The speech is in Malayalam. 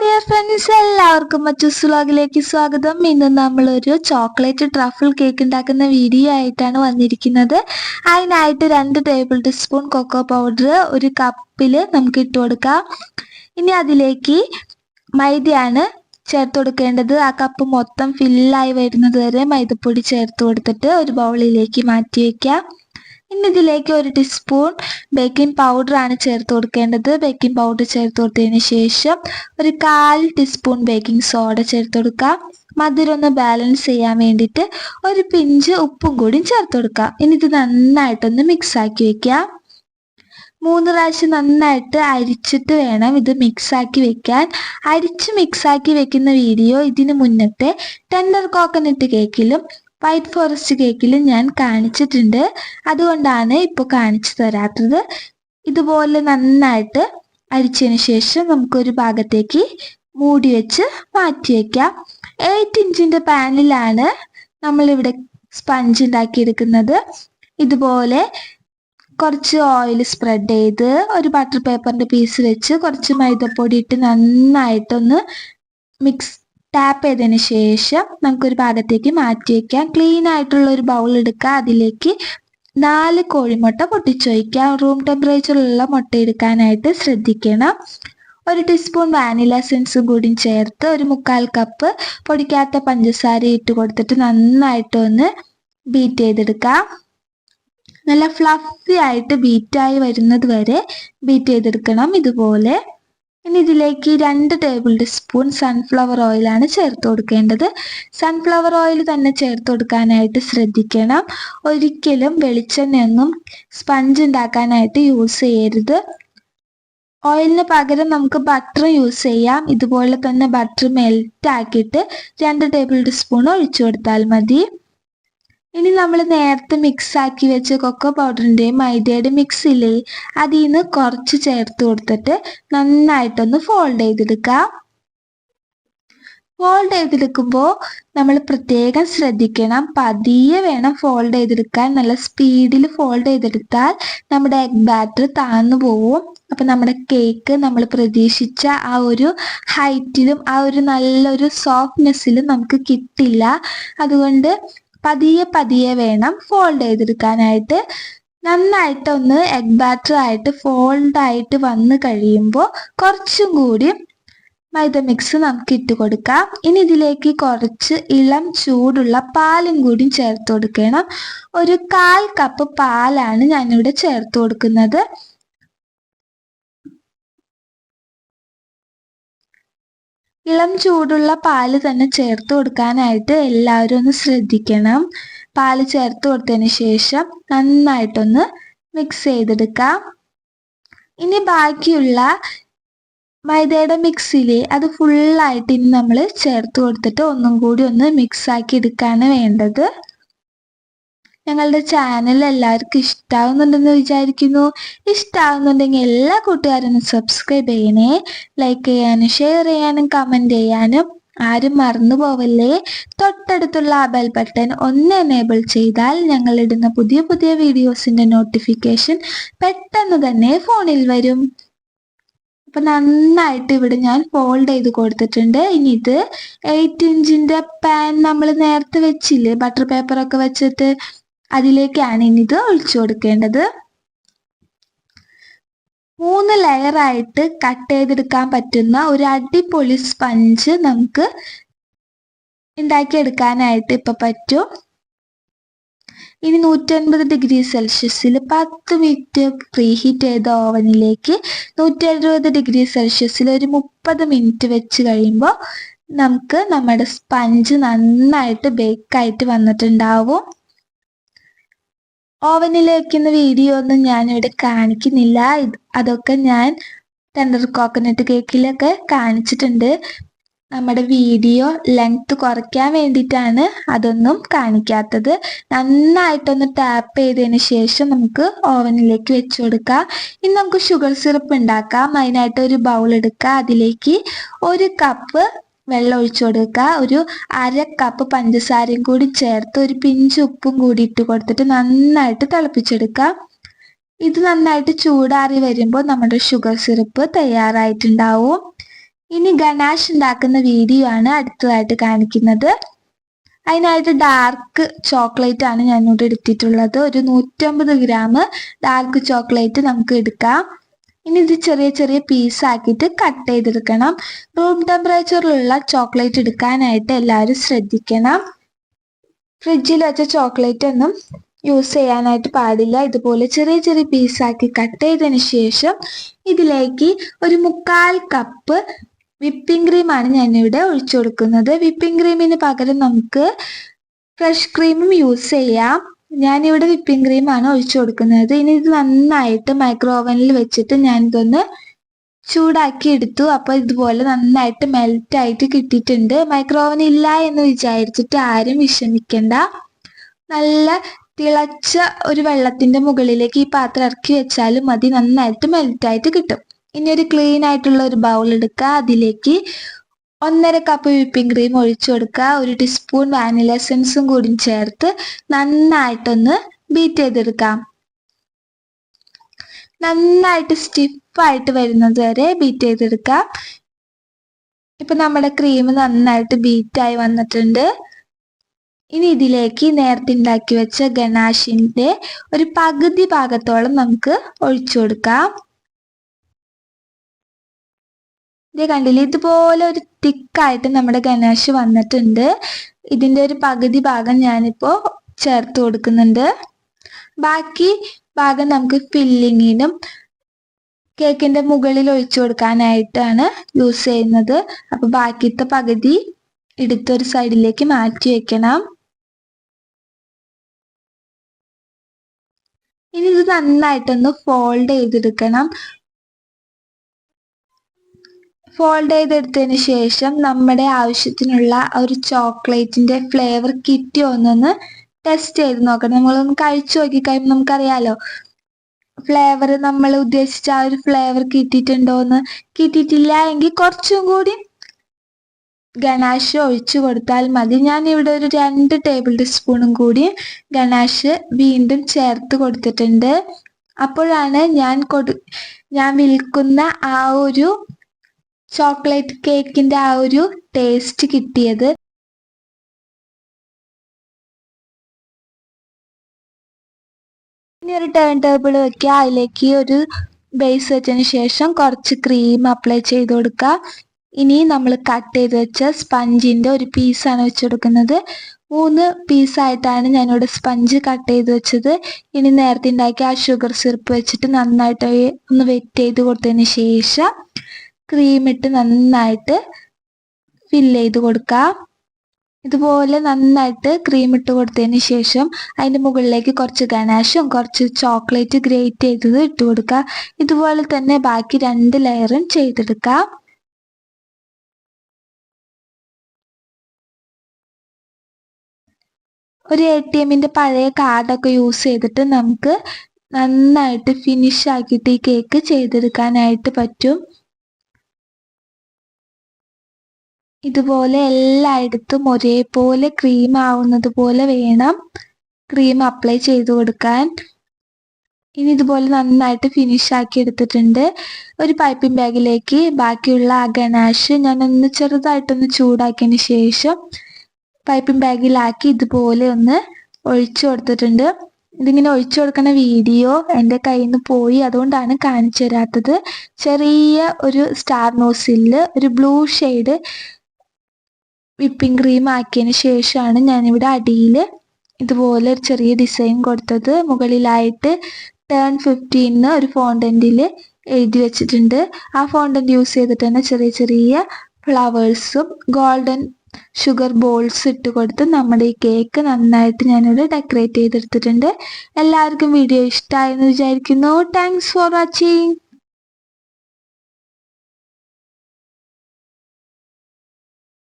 ഡിയർ ഫ്രണ്ട്സ് എല്ലാവർക്കും മറ്റു വ്ലോഗിലേക്ക് സ്വാഗതം. ഇന്ന് നമ്മൾ ഒരു ചോക്ലേറ്റ് ട്രഫിൾ കേക്ക് ഉണ്ടാക്കുന്ന വീഡിയോ ആയിട്ടാണ് വന്നിരിക്കുന്നത്. അതിനായിട്ട് രണ്ട് ടേബിൾ ടീസ്പൂൺ കൊക്കോ പൗഡർ ഒരു കപ്പിൽ നമുക്ക് ഇട്ട് കൊടുക്കാം. ഇനി അതിലേക്ക് മൈദയാണ് ചേർത്ത് കൊടുക്കേണ്ടത്. ആ കപ്പ് മൊത്തം ഫില്ലായി വരുന്നത് വരെ മൈദപ്പൊടി ചേർത്ത് കൊടുത്തിട്ട് ഒരു ബൗളിലേക്ക് മാറ്റി വയ്ക്കാം ഇനി ഇതിലേക്ക് ഒരു ടീസ്പൂൺ ബേക്കിംഗ് പൗഡർ ആണ് ചേർത്ത് കൊടുക്കേണ്ടത്. ബേക്കിംഗ് പൗഡർ ചേർത്ത് കൊടുത്തതിന് ശേഷം ഒരു കാൽ ടീസ്പൂൺ ബേക്കിംഗ് സോഡ ചേർത്ത് കൊടുക്കാം മധുരം ഒന്ന് ബാലൻസ് ചെയ്യാൻ വേണ്ടിയിട്ട് ഒരു പിഞ്ച് ഉപ്പും കൂടി ചേർത്ത് കൊടുക്കാം ഇനി ഇത് നന്നായിട്ടൊന്ന് മിക്സ് ആക്കി വെക്കാം മൂന്ന് പ്രാവശ്യം നന്നായിട്ട് അരിച്ചിട്ട് വേണം ഇത് മിക്സ് ആക്കി വെക്കാൻ. അരിച്ച് മിക്സ് ആക്കി വെക്കുന്ന വീഡിയോ ഇതിന് മുന്നത്തെ ടെൻഡർ കോക്കനട്ട് കേക്കിലും വൈറ്റ് ഫോറസ്റ്റ് കേക്കിൽ ഞാൻ കാണിച്ചിട്ടുണ്ട്. അതുകൊണ്ടാണ് ഇപ്പോൾ കാണിച്ചു തരാത്തത്. ഇതുപോലെ നന്നായിട്ട് അരിച്ചതിന് ശേഷം നമുക്കൊരു ഭാഗത്തേക്ക് മൂടി വെച്ച് മാറ്റി വയ്ക്കാം എയ്റ്റ് ഇഞ്ചിന്റെ പാനിലാണ് നമ്മളിവിടെ സ്പഞ്ച് ഉണ്ടാക്കിയെടുക്കുന്നത്. ഇതുപോലെ കുറച്ച് ഓയിൽ സ്പ്രെഡ് ചെയ്ത് ഒരു ബട്ടർ പേപ്പറിന്റെ പീസ് വെച്ച് കുറച്ച് മൈദപ്പൊടി ഇട്ട് നന്നായിട്ടൊന്ന് മിക്സ് ടാപ്പ് ചെയ്തതിന് ശേഷം നമുക്കൊരു ഭാഗത്തേക്ക് മാറ്റി വയ്ക്കാം ക്ലീൻ ആയിട്ടുള്ള ഒരു ബൗൾ എടുക്കുക അതിലേക്ക് നാല് കോഴിമുട്ട പൊട്ടിച്ചൊഴിക്കാം റൂം ടെമ്പറേച്ചറിലുള്ള മുട്ട എടുക്കാനായിട്ട് ശ്രദ്ധിക്കണം. ഒരു ടീസ്പൂൺ വാനില സെൻസും കൂടി ചേർത്ത് ഒരു മുക്കാൽ കപ്പ് പൊടിക്കാത്ത പഞ്ചസാര ഇട്ട് കൊടുത്തിട്ട് നന്നായിട്ടൊന്ന് ബീറ്റ് ചെയ്തെടുക്കാം. നല്ല ഫ്ലഫി ആയിട്ട് ബീറ്റായി വരുന്നത് വരെ ബീറ്റ് ചെയ്തെടുക്കണം ഇതുപോലെ. ഇനി ഇതിലേക്ക് രണ്ട് ടേബിൾ സ്പൂൺ സൺഫ്ലവർ ഓയിലാണ് ചേർത്ത് കൊടുക്കേണ്ടത്. സൺഫ്ലവർ ഓയിൽ തന്നെ ചേർത്ത് കൊടുക്കാനായിട്ട് ശ്രദ്ധിക്കണം. ഒരിക്കലും വെളിച്ചെണ്ണയൊന്നും സ്പഞ്ച് ഉണ്ടാക്കാനായിട്ട് യൂസ് ചെയ്യരുത്. ഓയിലിന് പകരം നമുക്ക് ബട്ടർ യൂസ് ചെയ്യാം. ഇതുപോലെ തന്നെ ബട്ടർ മെൽറ്റ് ആക്കിയിട്ട് രണ്ട് ടേബിൾ സ്പൂൺ ഒഴിച്ചു കൊടുത്താൽ മതി. ഇനി നമ്മൾ നേരത്തെ മിക്സ് ആക്കി വെച്ച കൊക്കോ പൗഡറിന്റെയും മൈദയുടെ മിക്സ് ഇല്ലേ? അതിൽ നിന്ന് കുറച്ച് ചേർത്ത് കൊടുത്തിട്ട് നന്നായിട്ടൊന്ന് ഫോൾഡ് ചെയ്തെടുക്കാം. ഫോൾഡ് ചെയ്തെടുക്കുമ്പോൾ നമ്മൾ പ്രത്യേകം ശ്രദ്ധിക്കണം. പതിയെ വേണം ഫോൾഡ് ചെയ്തെടുക്കാൻ. നല്ല സ്പീഡിൽ ഫോൾഡ് ചെയ്തെടുത്താൽ നമ്മുടെ എഗ് ബാറ്റർ താഴ്ന്നു പോവും. അപ്പം നമ്മുടെ കേക്ക് നമ്മൾ പ്രതീക്ഷിച്ച ആ ഒരു ഹൈറ്റിലും ആ ഒരു നല്ലൊരു സോഫ്റ്റ്നെസ്സിലും നമുക്ക് കിട്ടില്ല. അതുകൊണ്ട് പതിയെ പതിയെ വേണം ഫോൾഡ് ചെയ്തെടുക്കാനായിട്ട്. നന്നായിട്ട് ഒന്ന് എഗ് ബാറ്റർ ആയിട്ട് ഫോൾഡ് ആയിട്ട് വന്ന് കഴിയുമ്പോൾ കുറച്ചും കൂടി മൈദ മിക്സ് നമുക്ക് ഇട്ട് കൊടുക്കാം. ഇനി ഇതിലേക്ക് കുറച്ച് ഇളം ചൂടുള്ള പാലും കൂടി ചേർത്ത് കൊടുക്കണം. ഒരു കാൽ കപ്പ് പാലാണ് ഞാനിവിടെ ചേർത്ത് കൊടുക്കുന്നത്. ഇളം ചൂടുള്ള പാൽ തന്നെ ചേർത്ത് കൊടുക്കാനായിട്ട് എല്ലാവരും ഒന്ന് ശ്രദ്ധിക്കണം. പാൽ ചേർത്ത് കൊടുത്തതിന് ശേഷം നന്നായിട്ടൊന്ന് മിക്സ് ചെയ്തെടുക്കാം. ഇനി ബാക്കിയുള്ള മൈദയുടെ മിക്സിൽ അത് ഫുള്ളായിട്ട് ഇനി നമ്മൾ ചേർത്ത് കൊടുത്തിട്ട് ഒന്നും കൂടി ഒന്ന് മിക്സ് ആക്കി എടുക്കുകയാണ് വേണ്ടത്. ഞങ്ങളുടെ ചാനൽ എല്ലാവർക്കും ഇഷ്ടാവുന്നുണ്ടെന്ന് വിചാരിക്കുന്നു. ഇഷ്ടാവുന്നുണ്ടെങ്കിൽ എല്ലാ കൂട്ടുകാരും സബ്സ്ക്രൈബ് ചെയ്യണേ. ലൈക്ക് ചെയ്യാനും ഷെയർ ചെയ്യാനും കമന്റ് ചെയ്യാനും ആരും മറന്നു പോവല്ലേ? തൊട്ടടുത്തുള്ള ആ ബെൽ ബട്ടൺ ഒന്ന് എനേബിൾ ചെയ്താൽ ഞങ്ങൾ ഇടുന്ന പുതിയ പുതിയ വീഡിയോസിന്റെ നോട്ടിഫിക്കേഷൻ പെട്ടെന്ന് തന്നെ ഫോണിൽ വരും. അപ്പൊ നന്നായിട്ട് ഇവിടെ ഞാൻ ഫോൾഡ് ചെയ്ത് കൊടുത്തിട്ടുണ്ട്. ഇനി ഇത് എയ്റ്റ് ഇഞ്ചിന്റെ പാൻ നമ്മൾ നേരത്തെ വെച്ചില്ലേ? ബട്ടർ പേപ്പറൊക്കെ വെച്ചിട്ട് അതിലേക്കാണ് ഇനി ഇത് ഒഴിച്ചു കൊടുക്കേണ്ടത്. മൂന്ന് ലെയറായിട്ട് കട്ട് ചെയ്തെടുക്കാൻ പറ്റുന്ന ഒരു അടിപൊളി സ്പഞ്ച് നമുക്ക് ഉണ്ടാക്കിയെടുക്കാനായിട്ട് ഇപ്പൊ പറ്റും. ഇനി നൂറ്റൻപത് ഡിഗ്രി സെൽഷ്യസിൽ പത്ത് മിനിറ്റ് പ്രീ ഹീറ്റ് ചെയ്ത ഓവനിലേക്ക് നൂറ്റി എഴുപത് ഡിഗ്രി സെൽഷ്യസിൽ ഒരു മുപ്പത് മിനിറ്റ് വെച്ച് കഴിയുമ്പോൾ നമുക്ക് നമ്മുടെ സ്പഞ്ച് നന്നായിട്ട് ബേക്കായിട്ട് വന്നിട്ടുണ്ടാവും. ഓവനിൽ വെക്കുന്ന വീഡിയോ ഒന്നും ഞാനിവിടെ കാണിക്കുന്നില്ല. അതൊക്കെ ഞാൻ ടെൻഡർ കോക്കനട്ട് കേക്കിലൊക്കെ കാണിച്ചിട്ടുണ്ട്. നമ്മുടെ വീഡിയോ ലെങ്ത് കുറയ്ക്കാൻ വേണ്ടിയിട്ടാണ് അതൊന്നും കാണിക്കാത്തത്. നന്നായിട്ടൊന്ന് ടാപ്പ് ചെയ്തതിന് ശേഷം നമുക്ക് ഓവനിലേക്ക് വെച്ച് കൊടുക്കാം. ഇനി നമുക്ക് ഷുഗർ സിറപ്പ് ഉണ്ടാക്കാം. അതിനായിട്ട് ഒരു ബൗൾ എടുക്കുക അതിലേക്ക് ഒരു കപ്പ് വെള്ളം ഒഴിച്ചു കൊടുക്കുക. ഒരു അര കപ്പ് പഞ്ചസാരയും കൂടി ചേർത്ത് ഒരു പിഞ്ച് ഉപ്പും കൂടി ഇട്ട് കൊടുത്തിട്ട് നന്നായിട്ട് തിളപ്പിച്ചെടുക്കുക. ഇത് നന്നായിട്ട് ചൂടാറി വരുമ്പോൾ നമ്മുടെ ഷുഗർ സിറപ്പ് തയ്യാറായിട്ടുണ്ടാവും. ഇനി ഗണാഷ് ഉണ്ടാക്കുന്ന വീഡിയോ ആണ് അടുത്തതായിട്ട് കാണിക്കുന്നത്. അതിനായിട്ട് ഡാർക്ക് ചോക്ലേറ്റ് ആണ് ഞാനിവിടെ എടുത്തിട്ടുള്ളത്. ഒരു നൂറ്റമ്പത് ഗ്രാം ഡാർക്ക് ചോക്ലേറ്റ് നമുക്ക് എടുക്കാം. ഇനി ഇത് ചെറിയ ചെറിയ പീസ് ആക്കിയിട്ട് കട്ട് ചെയ്തെടുക്കണം. റൂം ടെമ്പറേച്ചറിലുള്ള ചോക്ലേറ്റ് എടുക്കാനായിട്ട് എല്ലാവരും ശ്രദ്ധിക്കണം. ഫ്രിഡ്ജിൽ വെച്ച ചോക്ലേറ്റ് ഒന്നും യൂസ് ചെയ്യാനായിട്ട് പാടില്ല. ഇതുപോലെ ചെറിയ ചെറിയ പീസാക്കി കട്ട് ചെയ്തതിന് ശേഷം ഇതിലേക്ക് ഒരു മുക്കാൽ കപ്പ് വിപ്പിംഗ് ക്രീമാണ് ഞാനിവിടെ ഒഴിച്ചു കൊടുക്കുന്നത്. വിപ്പിംഗ് ക്രീമിന് പകരം നമുക്ക് ഫ്രഷ് ക്രീമും യൂസ് ചെയ്യാം. ഞാനിവിടെ വിപ്പിംഗ് ക്രീമാണ് ഒഴിച്ചു കൊടുക്കുന്നത്. ഇനി ഇത് നന്നായിട്ട് മൈക്രോ ഓവനിൽ വെച്ചിട്ട് ഞാനിതൊന്ന് ചൂടാക്കി എടുത്തു. അപ്പോൾ ഇതുപോലെ നന്നായിട്ട് മെൽറ്റ് ആയിട്ട് കിട്ടിയിട്ടുണ്ട്. മൈക്രോ ഓവൻ ഇല്ല എന്ന് വിചാരിച്ചിട്ട് ആരും വിഷമിക്കണ്ട. നല്ല തിളച്ച ഒരു വെള്ളത്തിന്റെ മുകളിലേക്ക് ഈ പാത്രം ഇറക്കി വെച്ചാലും മതി. നന്നായിട്ട് മെൽറ്റ് ആയിട്ട് കിട്ടും. ഇനി ഒരു ക്ലീൻ ആയിട്ടുള്ള ഒരു ബൗൾ എടുക്കുക. അതിലേക്ക് ഒന്നര കപ്പ് വിപ്പിംഗ് ക്രീം ഒഴിച്ചു കൊടുക്കുക. ഒരു ടീസ്പൂൺ വാനില എസൻസും കൂടി ചേർത്ത് നന്നായിട്ടൊന്ന് ബീറ്റ് ചെയ്തെടുക്കാം. നന്നായിട്ട് സ്റ്റിഫായിട്ട് വരുന്നത് വരെ ബീറ്റ് ചെയ്തെടുക്കാം. ഇപ്പൊ നമ്മുടെ ക്രീം നന്നായിട്ട് ബീറ്റായി വന്നിട്ടുണ്ട്. ഇനി ഇതിലേക്ക് നേരത്തെ ഉണ്ടാക്കി വെച്ച ഗണാഷിന്റെ ഒരു പകുതി ഭാഗത്തോളം നമുക്ക് ഒഴിച്ചു കൊടുക്കാം. ഇത് കണ്ടില്ലേ? ഇതുപോലെ ഒരു തിക്കായിട്ട് നമ്മുടെ ഗണേഷ് വന്നിട്ടുണ്ട്. ഇതിന്റെ ഒരു പകുതി ഭാഗം ഞാനിപ്പോ ചേർത്ത് കൊടുക്കുന്നുണ്ട്. ബാക്കി ഭാഗം നമുക്ക് ഫില്ലിങ്ങിനും കേക്കിന്റെ മുകളിൽ ഒഴിച്ചു കൊടുക്കാനായിട്ടാണ് യൂസ് ചെയ്യുന്നത്. അപ്പോൾ ബാക്കിത്തെ പകുതി എടുത്തൊരു സൈഡിലേക്ക് മാറ്റി വെക്കണം. ഇനി ഇത് നന്നായിട്ടൊന്ന് ഫോൾഡ് ചെയ്തെടുക്കണം. ഫോൾഡ് ചെയ്തെടുത്തതിന് ശേഷം നമ്മുടെ ആവശ്യത്തിനുള്ള ഒരു ചോക്ലേറ്റിന്റെ ഫ്ലേവർ കിറ്റി ഒന്നൊന്ന് ടെസ്റ്റ് ചെയ്ത് നോക്കണം. നമ്മളൊന്ന് കഴിച്ചു നോക്കി കഴിയുമ്പോൾ നമുക്കറിയാലോ ഫ്ലേവർ നമ്മൾ ഉദ്ദേശിച്ച ആ ഒരു ഫ്ലേവർ കിട്ടിയിട്ടുണ്ടോ എന്ന് കിട്ടിയിട്ടില്ല എങ്കിൽ കുറച്ചും കൂടി ഗണാഷ് ഒഴിച്ചു കൊടുത്താൽ മതി. ഞാൻ ഇവിടെ ഒരു രണ്ട് ടേബിൾ സ്പൂണും കൂടി ഗണാഷ് വീണ്ടും ചേർത്ത് കൊടുത്തിട്ടുണ്ട്. അപ്പോഴാണ് ഞാൻ കൊടു ഞാൻ വിൽക്കുന്ന ആ ഒരു ചോക്ലേറ്റ് കേക്കിന്റെ ആ ഒരു ടേസ്റ്റ് കിട്ടിയത്. ഇനി ഒരു ടേൺ ടേബിൾ വെക്കുക. അതിലേക്ക് ഒരു ബേസ് വെച്ചതിന് ശേഷം കുറച്ച് ക്രീം അപ്ലൈ ചെയ്ത് കൊടുക്കുക. ഇനി നമ്മൾ കട്ട് ചെയ്ത് വെച്ച സ്പഞ്ചിന്റെ ഒരു പീസാണ് വെച്ച് കൊടുക്കുന്നത്. മൂന്ന് പീസായിട്ടാണ് ഞാനിവിടെ സ്പഞ്ച് കട്ട് ചെയ്ത് വെച്ചത്. ഇനി നേരത്തെ ഉണ്ടാക്കിയ ആ ഷുഗർ സിറപ്പ് വെച്ചിട്ട് നന്നായിട്ട് ഒന്ന് വെറ്റ് ചെയ്ത് കൊടുത്തതിന് ശേഷം ക്രീം ഇട്ട് നന്നായിട്ട് ഫില്ല് ചെയ്ത് കൊടുക്കാം. ഇതുപോലെ നന്നായിട്ട് ക്രീം ഇട്ട് കൊടുത്തതിന് ശേഷം അതിന്റെ മുകളിലേക്ക് കുറച്ച് ഗണാഷും കുറച്ച് ചോക്ലേറ്റ് ഗ്രേറ്റ് ചെയ്തത് ഇട്ട് കൊടുക്കുക ഇതുപോലെ തന്നെ ബാക്കി രണ്ട് ലെയറും ചെയ്തെടുക്കാം. ഒരു എ ടി എമ്മിന്റെ പഴയ കാർഡൊക്കെ യൂസ് ചെയ്തിട്ട് നമുക്ക് നന്നായിട്ട് ഫിനിഷ് ആക്കിയിട്ട് ഈ കേക്ക് ചെയ്തെടുക്കാനായിട്ട് പറ്റും. ഇതുപോലെ എല്ലായിടത്തും ഒരേപോലെ ക്രീം ആവുന്നത് പോലെ വേണം. ക്രീം അപ്ലൈ ചെയ്ത് കൊടുക്കാൻ. ഇനി ഇതുപോലെ നന്നായിട്ട് ഫിനിഷ് ആക്കി എടുത്തിട്ടുണ്ട്. ഒരു പൈപ്പിംഗ് ബാഗിലേക്ക് ബാക്കിയുള്ള ആ ഞാൻ ഒന്ന് ചെറുതായിട്ടൊന്ന് ചൂടാക്കിയതിന് ശേഷം പൈപ്പിംഗ് ബാഗിലാക്കി ഇതുപോലെ ഒന്ന് ഒഴിച്ചു കൊടുത്തിട്ടുണ്ട്. ഇതിങ്ങനെ ഒഴിച്ചു കൊടുക്കുന്ന വീഡിയോ എന്റെ കയ്യിൽ നിന്ന് പോയി അതുകൊണ്ടാണ് കാണിച്ചു തരാത്തത്. ചെറിയ ഒരു സ്റ്റാർ നോസിൽ ഒരു ബ്ലൂ ഷെയ്ഡ് വിപ്പിംഗ് ക്രീം ആക്കിയതിന് ശേഷമാണ് ഞാനിവിടെ അടിയിൽ ഇതുപോലെ ഒരു ചെറിയ ഡിസൈൻ കൊടുത്തത്. മുകളിലായിട്ട് ടേൺ ഫിഫ്റ്റീന്ന് ഒരു ഫോണ്ടന്റിൽ എഴുതി വെച്ചിട്ടുണ്ട്. ആ ഫോണ്ടന്റ് യൂസ് ചെയ്തിട്ട് തന്നെ ചെറിയ ചെറിയ ഫ്ലവേഴ്സും ഗോൾഡൻ ഷുഗർ ബോൾസ് ഇട്ട് കൊടുത്ത് നമ്മുടെ ഈ കേക്ക് നന്നായിട്ട് ഞാനിവിടെ ഡെക്കറേറ്റ് ചെയ്തെടുത്തിട്ടുണ്ട്. എല്ലാവർക്കും വീഡിയോ ഇഷ്ടമായെന്ന് വിചാരിക്കുന്നു. Thanks for watching